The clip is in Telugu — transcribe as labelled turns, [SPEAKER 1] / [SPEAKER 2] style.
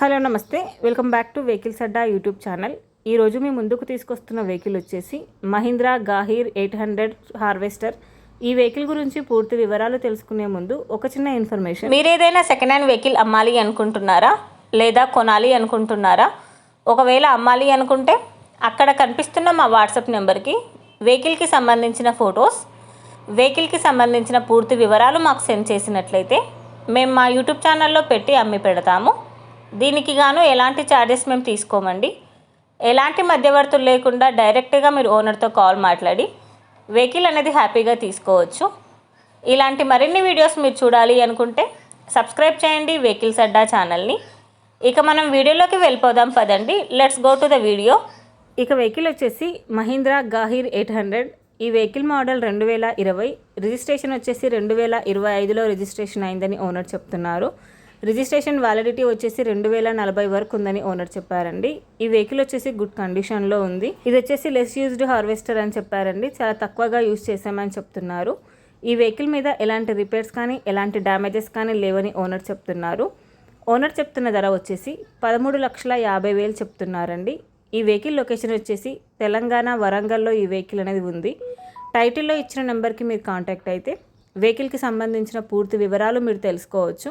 [SPEAKER 1] హలో నమస్తే. Welcome back to vehicles Adda YouTube channel. ఈరోజు మీ ముందుకు తీసుకొస్తున్న వెహికల్ వచ్చేసి మహీంద్రా గాహీర్ ఎయిట్ హండ్రెడ్ హార్వెస్టర్. ఈ వెహికల్ గురించి పూర్తి వివరాలు తెలుసుకునే ముందు ఒక చిన్న ఇన్ఫర్మేషన్.
[SPEAKER 2] మీరు ఏదైనా సెకండ్ హ్యాండ్ వెహికల్ అమ్మాలి అనుకుంటున్నారా? లేదా కొనాలి అనుకుంటున్నారా? ఒకవేళ అమ్మాలి అనుకుంటే అక్కడ కనిపిస్తున్న మా వాట్సాప్ నెంబర్కి వెహికల్కి సంబంధించిన ఫొటోస్ వెహికల్కి సంబంధించిన పూర్తి వివరాలు మాకు సెండ్ చేసినట్లయితే మేము మా యూట్యూబ్ ఛానల్లో పెట్టి అమ్మి పెడతాము. దీనికి గాను ఎలాంటి ఛార్జెస్ మేము తీసుకోమండి. ఎలాంటి మధ్యవర్తులు లేకుండా డైరెక్ట్గా మీరు ఓనర్తో కాల్ మాట్లాడి వెహికల్ అనేది హ్యాపీగా తీసుకోవచ్చు. ఇలాంటి మరిన్ని వీడియోస్ మీరు చూడాలి అనుకుంటే సబ్స్క్రైబ్ చేయండి వెహికల్స్ అడ్డా ఛానల్ని ఇక మనం వీడియోలోకి వెళ్ళిపోదాం పదండి. Let's go to the video
[SPEAKER 1] ఇక వెహికల్ వచ్చేసి మహీంద్రా గాహీర్ ఎయిట్ హండ్రెడ్. ఈ వెహికల్ మోడల్ రెండు వేల ఇరవై. రిజిస్ట్రేషన్ వచ్చేసి రెండు వేల ఇరవై ఐదులో రిజిస్ట్రేషన్ అయిందని ఓనర్ చెప్తున్నారు. రిజిస్ట్రేషన్ వ్యాలిడిటీ వచ్చేసి రెండు వేల నలభై వరకు ఉందని ఓనర్ చెప్పారండి. ఈ వెహికల్ వచ్చేసి గుడ్ కండిషన్లో ఉంది. ఇది వచ్చేసి లెస్ యూజ్డ్ హార్వెస్టర్ అని చెప్పారండి. చాలా తక్కువగా యూజ్ చేసామని చెప్తున్నారు. ఈ వెహికల్ మీద ఎలాంటి రిపేర్స్ కానీ ఎలాంటి డ్యామేజెస్ కానీ లేవని ఓనర్ చెప్తున్నారు. ఓనర్ చెప్తున్న ధర వచ్చేసి పదమూడు లక్షల యాభై వేలు చెప్తున్నారండి. ఈ వెహికల్ లొకేషన్ వచ్చేసి తెలంగాణ వరంగల్లో ఈ వెహికల్ అనేది ఉంది. టైటిల్లో ఇచ్చిన నెంబర్కి మీరు కాంటాక్ట్ అయితే వెహికల్కి సంబంధించిన పూర్తి వివరాలు మీరు తెలుసుకోవచ్చు.